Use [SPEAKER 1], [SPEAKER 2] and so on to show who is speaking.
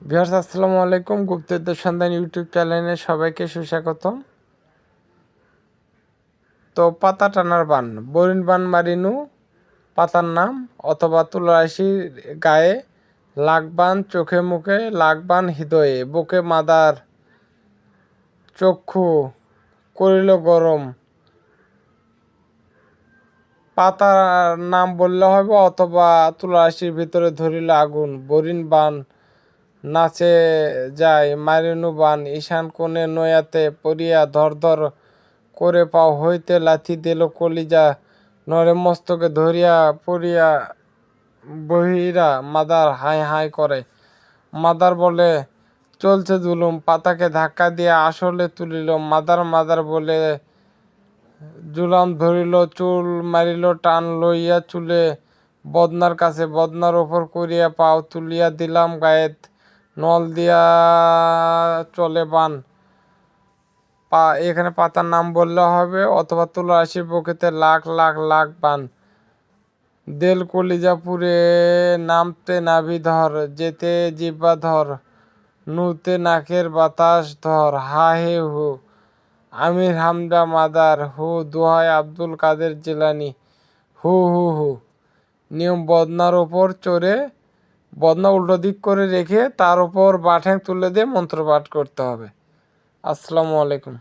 [SPEAKER 1] Viewers, আসসালামু আলাইকুম। গুপ্তদের সন্ধান ইউটিউব চ্যানেলে সবাইকে সুস্বাগতম। তো পাতা টানার বান বরিন বান মারিনু, পাতার নাম, অথবা তুলারাশির গায়ে লাগবান চোখে মুখে লাগবান হৃদয়ে, বুকে মাদার চক্ষু করিল গরম। পাতার নাম বললে হবে, অথবা তুলারাশির ভিতরে ধরিল আগুন বরিন বান নাচে যায় মারিনু বান ঈশান কোণে নয়াতে পড়িয়া ধর ধর করে পাও হইতে লাথি দিল কলিজা। নরে মস্তকে ধরিয়া পড়িয়া বহিরা মাদার হাই হাই করে। মাদার বলে, চলছে জুলুম, পাতাকে ধাক্কা দিয়ে আসলে তুলিল। মাদার মাদার বলে, জুলাম ধরিল, চুল মারিল, টান লইয়া চুলে বদনার কাছে বদনার ওপর করিয়া পাও তুলিয়া দিলাম গায়েত। নল দিয়া চলে বান। পা, এখানে পাতার নাম বললে হবে, অথবা তুলারাশির বুকেতে লাখ লাখ লাখ বান। দেল কলিজা পুরে নামতে নাভি ধর, যেতে জিব্বা ধর, নুতে নাকের বাতাস ধর, হা, হে, হু। আমির হামদা মাদার, হু, দোহাই আব্দুল কাদের জিলানি, হু হু হু। নিয়ম বদনার ওপর চড়ে বদনা উল্টো দিক করে রেখে তার উপর বাঠ্যাং তুলে দিয়ে মন্ত্র পাঠ করতে হবে। আসসালামু আলাইকুম।